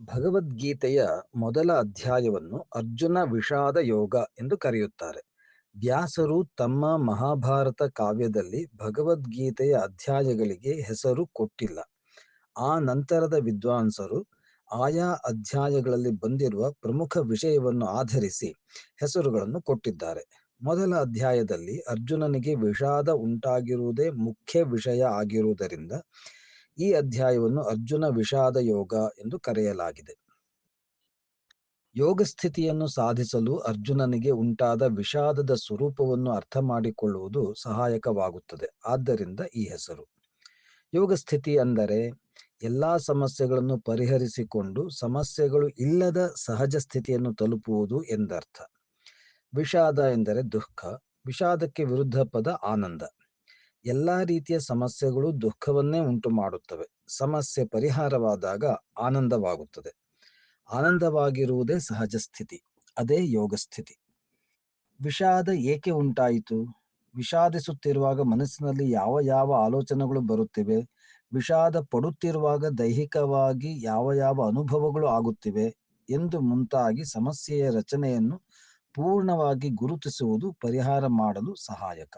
ಭಗವದ್ಗೀತೆಯ ಮೊದಲ ಅಧ್ಯಾಯವನ್ನು ಅರ್ಜುನ ವಿಷಾದ ಯೋಗ ಎಂದು ಕರೆಯುತ್ತಾರೆ. ವ್ಯಾಸರು ತಮ್ಮ ಮಹಾಭಾರತ ಕಾವ್ಯದಲ್ಲಿ ಭಗವದ್ಗೀತೆಯ ಅಧ್ಯಾಯಗಳಿಗೆ ಹೆಸರು ಕೊಟ್ಟಿಲ್ಲ. ಆ ನಂತರದ ವಿದ್ವಾಂಸರು ಆಯಾ ಅಧ್ಯಾಯಗಳಲ್ಲಿ ಬಂದಿರುವ ಪ್ರಮುಖ ವಿಷಯವನ್ನು ಆಧರಿಸಿ ಹೆಸರುಗಳನ್ನು ಕೊಟ್ಟಿದ್ದಾರೆ. ಮೊದಲ ಅಧ್ಯಾಯದಲ್ಲಿ ಅರ್ಜುನನಿಗೆ ವಿಷಾದ ಉಂಟಾಗಿರುವುದೇ ಮುಖ್ಯ ವಿಷಯ ಆಗಿರುವುದರಿಂದ ಈ ಅಧ್ಯಾಯವನ್ನು ಅರ್ಜುನ ವಿಷಾದ ಯೋಗ ಎಂದು ಕರೆಯಲಾಗಿದೆ. ಯೋಗ ಸ್ಥಿತಿಯನ್ನು ಸಾಧಿಸಲು ಅರ್ಜುನನಿಗೆ ಉಂಟಾದ ವಿಷಾದದ ಸ್ವರೂಪವನ್ನು ಅರ್ಥ ಮಾಡಿಕೊಳ್ಳುವುದು ಸಹಾಯಕವಾಗುತ್ತದೆ. ಆದ್ದರಿಂದ ಈ ಹೆಸರು. ಯೋಗ ಸ್ಥಿತಿ ಅಂದರೆ ಎಲ್ಲಾ ಸಮಸ್ಯೆಗಳನ್ನು ಪರಿಹರಿಸಿಕೊಂಡು ಸಮಸ್ಯೆಗಳು ಇಲ್ಲದ ಸಹಜ ಸ್ಥಿತಿಯನ್ನು ತಲುಪುವುದು ಎಂದರ್ಥ. ವಿಷಾದ ಎಂದರೆ ದುಃಖ, ವಿಷಾದಕ್ಕೆ ವಿರುದ್ಧ ಪದ ಆನಂದ. ಎಲ್ಲಾ ರೀತಿಯ ಸಮಸ್ಯೆಗಳು ದುಃಖವನ್ನೇ ಉಂಟು ಮಾಡುತ್ತವೆ. ಸಮಸ್ಯೆ ಪರಿಹಾರವಾದಾಗ ಆನಂದವಾಗುತ್ತದೆ. ಆನಂದವಾಗಿರುವುದೇ ಸಹಜ ಸ್ಥಿತಿ, ಅದೇ ಯೋಗ ಸ್ಥಿತಿ. ವಿಷಾದ ಏಕೆ ಉಂಟಾಯಿತು? ವಿಷಾದಿಸುತ್ತಿರುವಾಗ ಮನಸ್ಸಿನಲ್ಲಿ ಯಾವ ಯಾವ ಆಲೋಚನೆಗಳು ಬರುತ್ತಿವೆ? ವಿಷಾದ ಪಡುತ್ತಿರುವಾಗ ದೈಹಿಕವಾಗಿ ಯಾವ ಯಾವ ಅನುಭವಗಳು ಆಗುತ್ತಿವೆ ಎಂದು ಮುಂತಾಗಿ ಸಮಸ್ಯೆಯ ರಚನೆಯನ್ನು ಪೂರ್ಣವಾಗಿ ಗುರುತಿಸುವುದು ಪರಿಹಾರ ಮಾಡಲು ಸಹಾಯಕ.